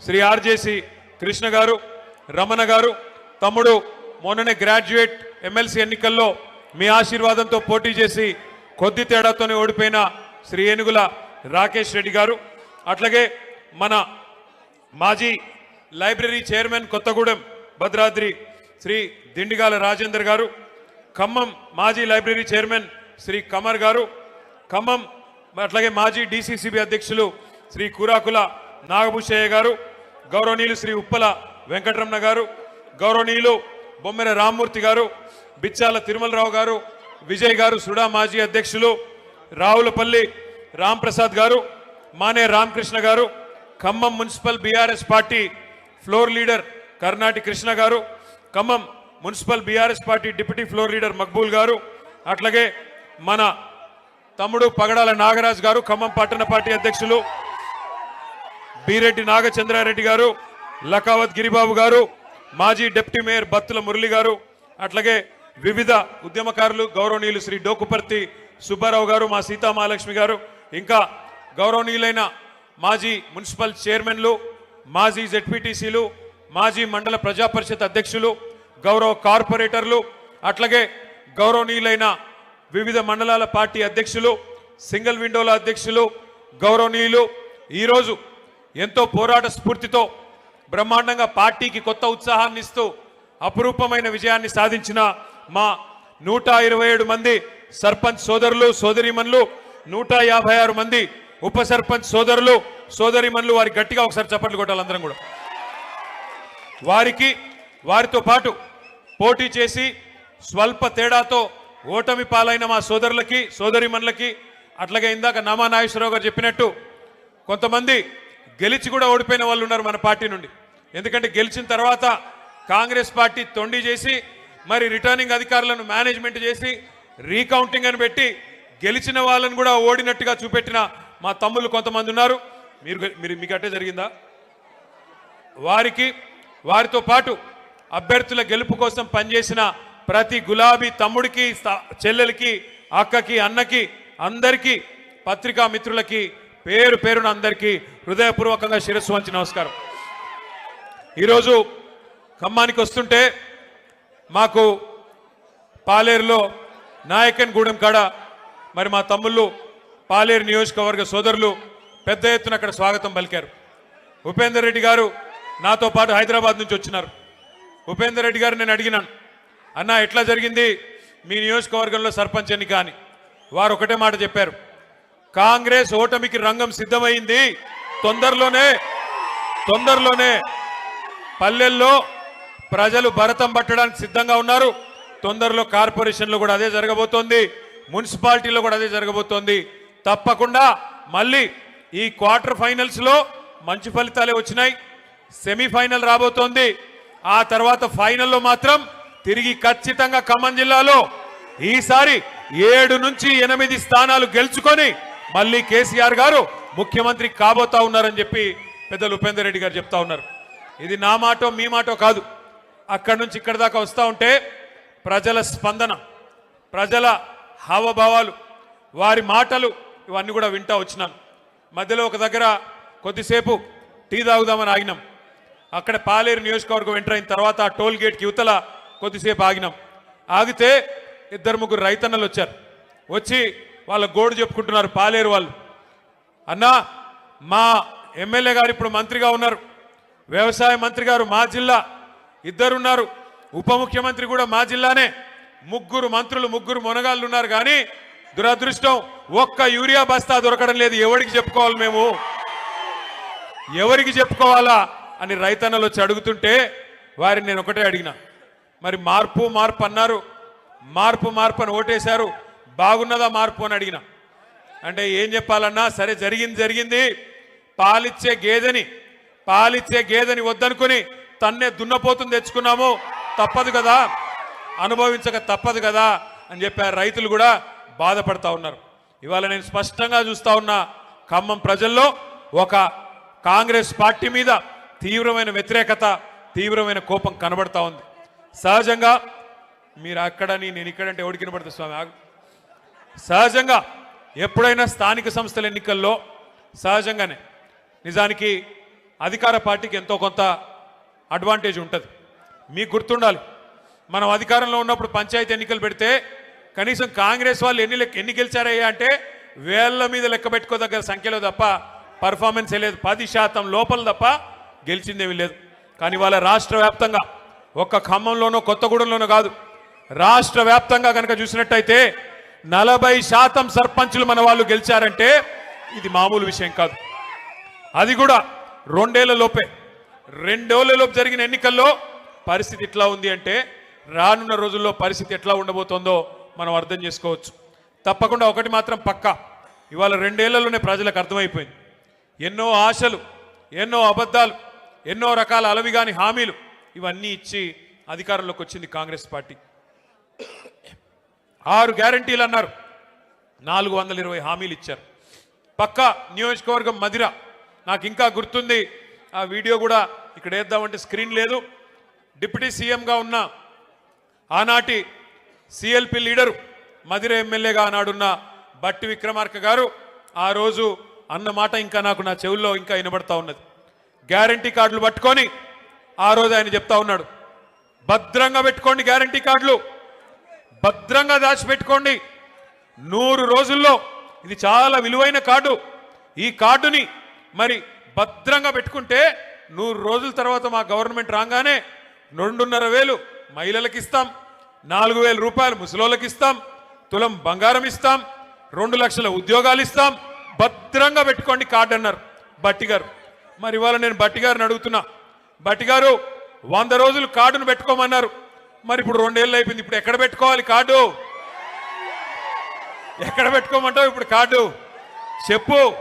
Shri RJC Krishna గారు రమణ గారు తమ్ముడు మొన్ననే గ్రాడ్యుయేట్ ఎమ్మెల్సీ ఎన్నికల్లో మీ ఆశీర్వాదంతో పోటీ చేసి కొద్ది తేడాతోనే ఓడిపోయిన శ్రీ ఏనుగుల రాకేష్ రెడ్డి గారు. అట్లాగే మన మాజీ లైబ్రరీ చైర్మన్ కొత్తగూడెం భద్రాద్రి శ్రీ దిండిగాల రాజేందర్ గారు ఖమ్మం మాజీ లైబ్రరీ చైర్మన్ శ్రీ కమర్ గారు ఖమ్మం అట్లాగే మాజీ డిసిసిబి అధ్యక్షులు శ్రీ కూరాకుల నాగభూషయ్య గారు గౌరవనీయులు శ్రీ ఉప్పల వెంకటరమణ గారు గౌరవనీయులు బొమ్మెర రామ్మూర్తి గారు బిచ్చాల తిరుమలరావు గారు విజయ్ గారు సుడా మాజీ అధ్యక్షులు రావులపల్లి రాంప్రసాద్ గారు మానే రామకృష్ణ గారు Khammam municipal BRS party floor leader Karnati Krishna గారు Khammam municipal BRS party deputy floor leader Maqbool గారు అట్లాగే మన తమ్ముడు పగడాల నాగరాజ్ గారు ఖమ్మం పట్టణ పార్టీ అధ్యక్షులు బీరెడ్డి నాగచంద్రారెడ్డి గారు లకావత్ గిరిబాబు గారు మాజీ డిప్యూటీ మేయర్ బత్తుల మురళి గారు అట్లాగే వివిధ ఉద్యమకారులు గౌరవనీయులు శ్రీ డోకుపర్తి సుబ్బారావు గారు మా సీతామహాలక్ష్మి గారు ఇంకా గౌరవనీయులైన మాజీ మున్సిపల్ చైర్మన్లు మాజీ జెడ్పీటీసీలు మాజీ మండల ప్రజా పరిషత్ అధ్యక్షులు గౌరవ కార్పొరేటర్లు అట్లాగే గౌరవనీయులైన వివిధ మండలాల పార్టీ అధ్యక్షులు సింగిల్ విండోల అధ్యక్షులు గౌరవనీయులు ఈరోజు ఎంతో పోరాట స్ఫూర్తితో బ్రహ్మాండంగా పార్టీకి కొత్త ఉత్సాహాన్ని ఇస్తూ అపురూపమైన విజయాన్ని సాధించిన మా నూట ఇరవై ఏడు మంది సర్పంచ్ సోదరులు సోదరిమన్లు నూట యాభై ఆరు మంది ఉప సర్పంచ్ సోదరులు సోదరిమన్లు వారి గట్టిగా ఒకసారి చప్పట్లు కొట్టాలి అందరం కూడా. వారికి వారితో పాటు పోటీ చేసి స్వల్ప తేడాతో ఓటమి పాలైన మా సోదరులకి సోదరిమన్లకి అట్లాగే ఇందాక నామా నాగేశ్వరరావు గారు చెప్పినట్టు కొంతమంది గెలిచి కూడా ఓడిపోయిన వాళ్ళు ఉన్నారు మన పార్టీ నుండి. ఎందుకంటే గెలిచిన తర్వాత కాంగ్రెస్ పార్టీ తొండి చేసి మరి రిటర్నింగ్ అధికారులను మేనేజ్మెంట్ చేసి రీకౌంటింగ్ అని పెట్టి గెలిచిన వాళ్ళని కూడా ఓడినట్టుగా చూపెట్టిన మా తమ్ముళ్ళు కొంతమంది ఉన్నారు. మీరు మీరు మీకు అట్టే జరిగిందా? వారికి వారితో పాటు అభ్యర్థుల గెలుపు కోసం పనిచేసిన ప్రతి గులాబీ తమ్ముడికి చెల్లెలకి అక్కకి అన్నకి అందరికీ పత్రికా మిత్రులకి పేరు పేరున అందరికీ హృదయపూర్వకంగా శిరస్సు వంచి నమస్కారం. ఈరోజు ఖమ్మానికి వస్తుంటే మాకు పాలేరులో నాయకన్ గూడెం కాడ మరి మా తమ్ముళ్ళు పాలేరు నియోజకవర్గ సోదరులు పెద్ద ఎత్తున అక్కడ స్వాగతం పలికారు. ఉపేందర్ రెడ్డి గారు నాతో పాటు హైదరాబాద్ నుంచి వచ్చినారు. ఉపేందర్ రెడ్డి గారు నేను అడిగినాను అన్న ఎట్లా జరిగింది? మీ నియోజకవర్గంలో సర్పంచ్ ఎన్నిక అని. వారు ఒకటే మాట చెప్పారు. కాంగ్రెస్ ఓటమికి రంగం సిద్ధమైంది. తొందరలోనే తొందరలోనే పల్లెల్లో ప్రజలు భరతం పట్టడానికి సిద్ధంగా ఉన్నారు. తొందరలో కార్పొరేషన్లో కూడా అదే జరగబోతోంది. మున్సిపాలిటీలో కూడా అదే జరగబోతోంది. తప్పకుండా మళ్ళీ ఈ క్వార్టర్ ఫైనల్స్లో మంచి ఫలితాలే వచ్చినాయి. సెమీఫైనల్ రాబోతోంది. ఆ తర్వాత ఫైనల్లో మాత్రం తిరిగి ఖచ్చితంగా ఖమ్మం జిల్లాలో ఈసారి ఏడు నుంచి ఎనిమిది స్థానాలు గెలుచుకొని మళ్ళీ కేసీఆర్ గారు ముఖ్యమంత్రి కాబోతా ఉన్నారని చెప్పి పెద్దలు ఉపేందర్ రెడ్డి గారు చెప్తా ఉన్నారు. ఇది నా మాటో మీ మాటో కాదు. అక్కడి నుంచి ఇక్కడి దాకా వస్తూ ఉంటే ప్రజల స్పందన ప్రజల హావభావాలు వారి మాటలు ఇవన్నీ కూడా వింటా వచ్చినాను. మధ్యలో ఒక దగ్గర కొద్దిసేపు టీ తాగుదామని ఆగినాం. అక్కడ పాలేరు నియోజకవర్గం ఎంటర్ అయిన తర్వాత ఆ టోల్ గేట్కి యువతల కొద్దిసేపు ఆగినాం. ఆగితే ఇద్దరు ముగ్గురు రైతన్నలు వచ్చారు. వచ్చి వాళ్ళ గోడు చెప్పుకుంటున్నారు పాలేరు వాళ్ళు. అన్నా మా ఎమ్మెల్యే గారు ఇప్పుడు మంత్రిగా ఉన్నారు. వ్యవసాయ మంత్రి గారు మా జిల్లా ఇద్దరున్నారు. ఉప ముఖ్యమంత్రి కూడా మా జిల్లానే. ముగ్గురు మంత్రులు ముగ్గురు మొనగాళ్ళు ఉన్నారు కానీ దురదృష్టం ఒక్క యూరియా బస్తా దొరకడం లేదు. ఎవరికి చెప్పుకోవాలి మేము? ఎవరికి చెప్పుకోవాలా అని రైతన్నలు వచ్చి అడుగుతుంటే వారిని నేను ఒకటే అడిగిన. మరి మార్పు మార్పు అన్నారు. మార్పు మార్పు అని ఓటేశారు. బాగున్నదా మార్పు అని అడిగిన. అంటే ఏం చెప్పాలన్నా సరే జరిగింది జరిగింది. పాలిచ్చే గేదెని పాలిచ్చే గేదెని వద్దనుకుని తన్నే దున్నపోతుంది తెచ్చుకున్నాము. తప్పదు కదా. అనుభవించక తప్పదు కదా అని చెప్పారు రైతులు కూడా బాధపడతా ఉన్నారు. ఇవాళ నేను స్పష్టంగా చూస్తా ఉన్నా ఖమ్మం ప్రజల్లో ఒక కాంగ్రెస్ పార్టీ మీద తీవ్రమైన వ్యతిరేకత తీవ్రమైన కోపం కనబడతా ఉంది. సహజంగా మీరు అక్కడని నేను ఇక్కడంటే ఎవరికి స్వామి? సహజంగా ఎప్పుడైనా స్థానిక సంస్థల ఎన్నికల్లో సహజంగానే నిజానికి అధికార పార్టీకి ఎంతో కొంత అడ్వాంటేజ్ ఉంటుంది. మీకు గుర్తుండాలి మనం అధికారంలో ఉన్నప్పుడు పంచాయతీ ఎన్నికలు పెడితే కనీసం కాంగ్రెస్ వాళ్ళు ఎన్ని లెక్క ఎన్ని గెలిచారయ్యా అంటే వేళ్ళ మీద లెక్క పెట్టుకోదగ్గర సంఖ్యలో తప్ప పర్ఫార్మెన్స్ లేదు పది శాతం లోపల తప్ప గెలిచిందేమీ లేదు. కానీ వాళ్ళ రాష్ట్ర వ్యాప్తంగా ఒక్క ఖమ్మంలోనో కొత్తగూడెంలోనో కాదు రాష్ట్ర వ్యాప్తంగా కనుక చూసినట్టయితే నలభై శాతం సర్పంచులు మన వాళ్ళు గెలిచారంటే ఇది మామూలు విషయం కాదు. అది కూడా రెండేళ్ళ లోపే. జరిగిన ఎన్నికల్లో పరిస్థితి ఎట్లా ఉంది అంటే రానున్న రోజుల్లో పరిస్థితి ఎట్లా ఉండబోతోందో మనం అర్థం చేసుకోవచ్చు. తప్పకుండా ఒకటి మాత్రం పక్కా. ఇవాళ రెండేళ్ళలోనే ప్రజలకు అర్థమైపోయింది. ఎన్నో ఆశలు ఎన్నో అబద్ధాలు ఎన్నో రకాల అలవిగాని హామీలు ఇవన్నీ ఇచ్చి అధికారంలోకి వచ్చింది కాంగ్రెస్ పార్టీ. ఆరు గ్యారంటీలు అన్నారు. నాలుగు వందల ఇరవై హామీలు ఇచ్చారు. పక్క నియోజకవర్గం మదిర నాకు ఇంకా గుర్తుంది ఆ వీడియో కూడా ఇక్కడ వేద్దామంటే స్క్రీన్ లేదు. డిప్యూటీ సీఎంగా ఉన్న ఆనాటి సిఎల్పి లీడరు మదిర ఎమ్మెల్యేగా ఆనాడున్న బట్టి విక్రమార్క గారు ఆ రోజు అన్న మాట ఇంకా నాకు నా చెవుల్లో ఇంకా వినబడతా ఉన్నది. గ్యారంటీ కార్డులు పట్టుకొని ఆ రోజు ఆయన చెప్తా ఉన్నాడు. భద్రంగా పెట్టుకోండి గ్యారంటీ కార్డులు. భద్రంగా దాచిపెట్టుకోండి. నూరు రోజుల్లో ఇది చాలా విలువైన కార్డు. ఈ కార్డుని మరి భద్రంగా పెట్టుకుంటే నూరు రోజుల తర్వాత మా గవర్నమెంట్ రాగానే రెండున్నర వేలు మహిళలకు ఇస్తాం నాలుగు వేల రూపాయలు ముసలోళ్ళకి ఇస్తాం తులం బంగారం ఇస్తాం రెండు లక్షల ఉద్యోగాలు ఇస్తాం భద్రంగా పెట్టుకోండి కార్డు అన్నారు బట్టి గారు మరి ఇవాళ నేను బట్టి గారిని అడుగుతున్నా. బట్టి గారు వంద రోజులు కార్డును పెట్టుకోమన్నారు. మరి ఇప్పుడు రెండేళ్ళు అయిపోయింది. ఇప్పుడు ఎక్కడ పెట్టుకోవాలి కార్డు? ఎక్కడ పెట్టుకోమంటావు ఇప్పుడు కార్డు? చెప్పు.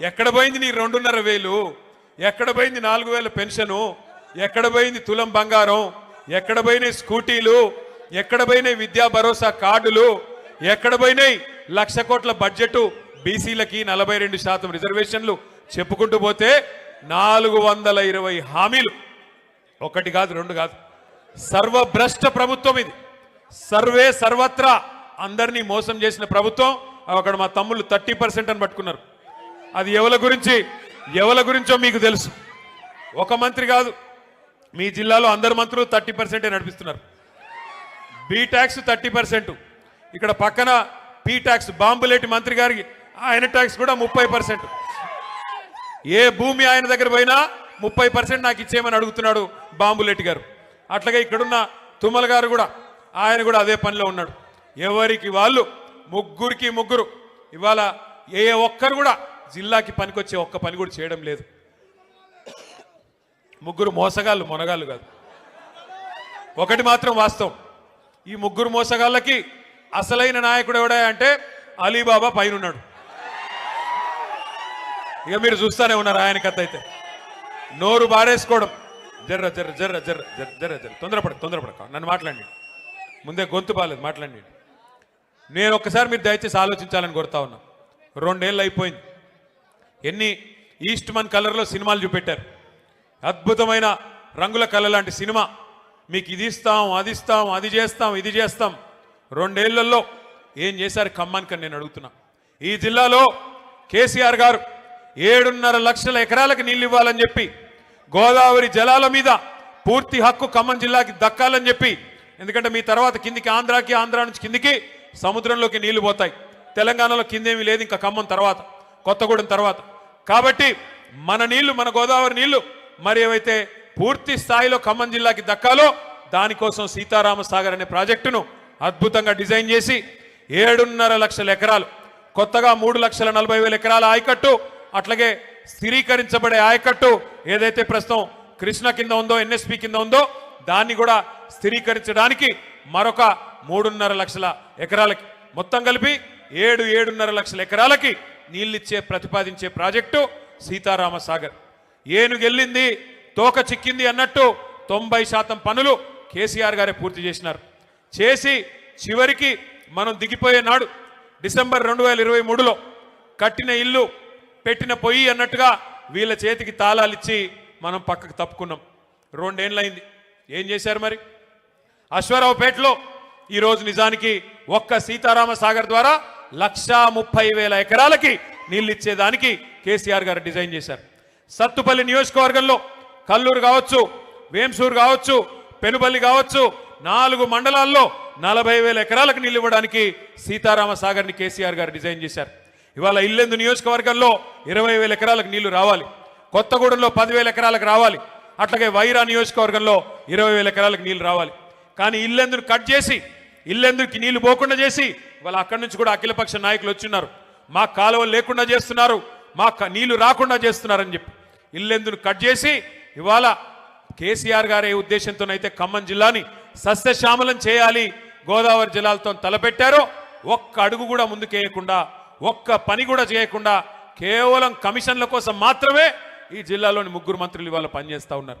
ఎక్కడ పోయింది నీ రెండున్నర వేలు? ఎక్కడ పోయింది నాలుగు వేల పెన్షను? ఎక్కడ పోయింది తులం బంగారం? ఎక్కడ పోయినాయి స్కూటీలు? ఎక్కడ పోయినాయి విద్యా భరోసా కార్డులు? ఎక్కడ పోయినాయి లక్ష కోట్ల బడ్జెట్? బీసీలకి నలభై రెండు శాతం రిజర్వేషన్లు? చెప్పుకుంటూ పోతే నాలుగు వందల ఇరవై హామీలు. ఒకటి కాదు రెండు కాదు. సర్వభ్రష్ట ప్రభుత్వం ఇది. సర్వే సర్వత్రా అందరినీ మోసం చేసిన ప్రభుత్వం అక్కడ మా తమ్ముళ్ళు థర్టీ పర్సెంట్ అని పట్టుకున్నారు. అది ఎవల గురించి? ఎవల గురించో మీకు తెలుసు. ఒక మంత్రి కాదు. మీ జిల్లాలో అందరు మంత్రులు థర్టీ పర్సెంటే నడిపిస్తున్నారు. B tax thirty percent. ఇక్కడ పక్కన పీ ట్యాక్స్ బాంబులేటి మంత్రి గారికి ఆయన ట్యాక్స్ కూడా ముప్పై పర్సెంట్. ఏ భూమి ఆయన దగ్గర పోయినా ముప్పై పర్సెంట్ నాకు ఇచ్చేయమని అడుగుతున్నాడు బాంబులేటి గారు. అట్లాగే ఇక్కడున్న తుమ్మల గారు కూడా ఆయన కూడా అదే పనిలో ఉన్నాడు. ఎవరికి వాళ్ళు ముగ్గురికి ముగ్గురు ఇవాళ ఏ ఒక్కరు కూడా జిల్లాకి పనికొచ్చే ఒక్క పని కూడా చేయడం లేదు. ముగ్గురు మోసగాళ్ళు మొనగాళ్ళు కాదు. ఒకటి మాత్రం వాస్తవం. ఈ ముగ్గురు మోసగాళ్ళకి అసలైన నాయకుడు ఎవడా అంటే అలీబాబా పైన ఉన్నాడు ఇక మీరు చూస్తానే ఉన్నారు ఆయన కథ అయితే నోరు బారేసుకోవడం. జర్ర జర్ర జర్ర జర్ర జర్ర జర్ర జర్ర. తొందరపడ తొందరపడక నన్ను మాట్లాడండి. ముందే గొంతు బాలేదు మాట్లాడండి. నేను ఒక్కసారి మీరు దయచేసి ఆలోచించాలని కోరుతా ఉన్నా. రెండేళ్ళు అయిపోయింది. ఎన్ని ఈస్ట్ మన్ కలర్లో సినిమాలు చూపెట్టారు. అద్భుతమైన రంగుల కళ లాంటి సినిమా. మీకు ఇది ఇస్తాం అది ఇస్తాం అది చేస్తాం ఇది చేస్తాం. రెండేళ్ళలో ఏం చేశారు ఖమ్మానికి నేను అడుగుతున్నా. ఈ జిల్లాలో కేసీఆర్ గారు ఏడున్నర లక్షల ఎకరాలకు నీళ్ళు ఇవ్వాలని చెప్పి గోదావరి జలాల మీద పూర్తి హక్కు ఖమ్మం జిల్లాకి దక్కాలని చెప్పి ఎందుకంటే మీ తర్వాత కిందికి ఆంధ్రాకి ఆంధ్రా నుంచి కిందికి సముద్రంలోకి నీళ్ళు పోతాయి. తెలంగాణలో కిందేమీ లేదు ఇంకా ఖమ్మం తర్వాత కొత్తగూడెం తర్వాత. కాబట్టి మన నీళ్ళు మన గోదావరి నీళ్ళు మరి ఏవైతే పూర్తి స్థాయిలో ఖమ్మం జిల్లాకి దక్కాలో దానికోసం సీతారామ సాగర్ అనే ప్రాజెక్టును అద్భుతంగా డిజైన్ చేసి ఏడున్నర లక్షల ఎకరాలు కొత్తగా మూడు లక్షల నలభై వేల ఎకరాల ఆయకట్టు అట్లాగే స్థిరీకరించబడే ఆయకట్టు ఏదైతే ప్రస్తుతం కృష్ణ కింద ఉందో ఎన్ఎస్పి కింద ఉందో దాన్ని కూడా స్థిరీకరించడానికి మరొక మూడున్నర లక్షల ఎకరాలకి మొత్తం కలిపి ఏడు ఏడున్నర లక్షల ఎకరాలకి నీళ్ళిచ్చే ప్రతిపాదించే ప్రాజెక్టు సీతారామ సాగర్ ఏనుగెళ్ళింది తోక చిక్కింది అన్నట్టు తొంభై శాతం పనులు కేసీఆర్ గారే పూర్తి చేసినారు. చేసి చివరికి మనం దిగిపోయే నాడు డిసెంబర్ రెండు వేల ఇరవై మూడులో కట్టిన ఇల్లు పెట్టిన పొయ్యి అన్నట్టుగా వీళ్ళ చేతికి తాళాలిచ్చి మనం పక్కకు తప్పుకున్నాం. రెండేళ్ళయింది ఏం చేశారు మరి? అశ్వరావుపేటలో ఈరోజు నిజానికి ఒక్క సీతారామ సాగర్ ద్వారా లక్షా ముప్పై వేల ఎకరాలకి నీళ్ళు ఇచ్చేదానికి కేసీఆర్ గారు డిజైన్ చేశారు. సత్తుపల్లి నియోజకవర్గంలో కల్లూరు కావచ్చు వేంసూరు కావచ్చు పెనుబల్లి కావచ్చు నాలుగు మండలాల్లో నలభై వేల ఎకరాలకు నీళ్ళు ఇవ్వడానికి సీతారామ సాగర్ని కేసీఆర్ గారు డిజైన్ చేశారు. ఇవాళ ఇల్లెందు నియోజకవర్గంలో ఇరవై వేల ఎకరాలకు నీళ్ళు రావాలి. కొత్తగూడెంలో పదివేల ఎకరాలకు రావాలి. అట్లాగే వైరా నియోజకవర్గంలో ఇరవై వేల ఎకరాలకు నీళ్ళు రావాలి. కానీ ఇల్లెందును కట్ చేసి ఇల్లెందుకి నీళ్ళు పోకుండా చేసి ఇవాళ అక్కడి నుంచి కూడా అఖిలపక్ష నాయకులు వచ్చిన్నారు. మా కాలువలు లేకుండా చేస్తున్నారు మా నీళ్ళు రాకుండా చేస్తున్నారని చెప్పి. ఇల్లెందును కట్ చేసి ఇవాళ కేసీఆర్ గారే ఉద్దేశంతోనైతే ఖమ్మం జిల్లాని సస్యశ్యామలం చేయాలి గోదావరి జిల్లాలతో తలపెట్టారో ఒక్క అడుగు కూడా ముందుకేయకుండా ఒక్క పని కూడా చేయకుండా కేవలం కమిషన్ల కోసం మాత్రమే ఈ జిల్లాలోని ముగ్గురు మంత్రులు ఇవాళ పనిచేస్తా ఉన్నారు.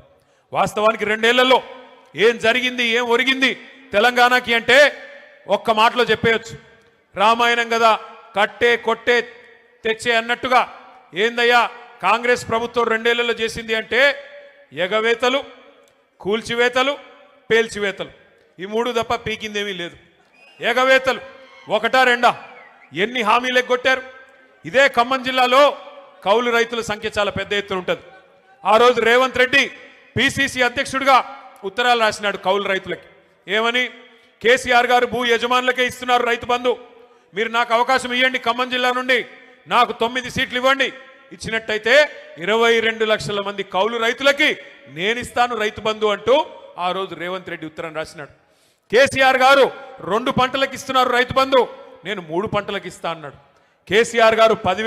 వాస్తవానికి రెండేళ్ళలో ఏం జరిగింది ఏం ఒరిగింది తెలంగాణకి అంటే ఒక్క మాటలో చెప్పేయచ్చు. రామాయణం కదా కట్టే కొట్టే తెచ్చే అన్నట్టుగా ఏందయ్యా కాంగ్రెస్ ప్రభుత్వం రెండేళ్ళలో చేసింది అంటే ఎగవేతలు కూల్చివేతలు పేల్చివేతలు. ఈ మూడు తప్ప పీకిందేమీ లేదు. ఎగవేతలు ఒకటా రెండా? ఎన్ని హామీలు ఎగ్గొట్టారు ఇదే ఖమ్మం జిల్లాలో కౌలు రైతుల సంఖ్య చాలా పెద్ద ఎత్తున ఉంటుంది. ఆ రోజు రేవంత్ రెడ్డి పిసిసి అధ్యక్షుడిగా ఉత్తరాలు రాసినాడు కౌలు రైతులకి. ఏమని? కేసీఆర్ గారు భూ యజమానులకే ఇస్తున్నారు రైతు బంధు. మీరు నాకు అవకాశం ఇవ్వండి ఖమ్మం జిల్లా నుండి. నాకు తొమ్మిది సీట్లు ఇవ్వండి. ఇచ్చినట్టయితే ఇరవై రెండు లక్షల మంది కౌలు రైతులకి నేను ఇస్తాను రైతు బంధు అంటూ ఆ రోజు రేవంత్ రెడ్డి ఉత్తరం రాసినాడు. కేసీఆర్ గారు రెండు పంటలకు ఇస్తున్నారు రైతు బంధు. నేను మూడు పంటలకు ఇస్తా అన్నాడు. కేసీఆర్ గారు పది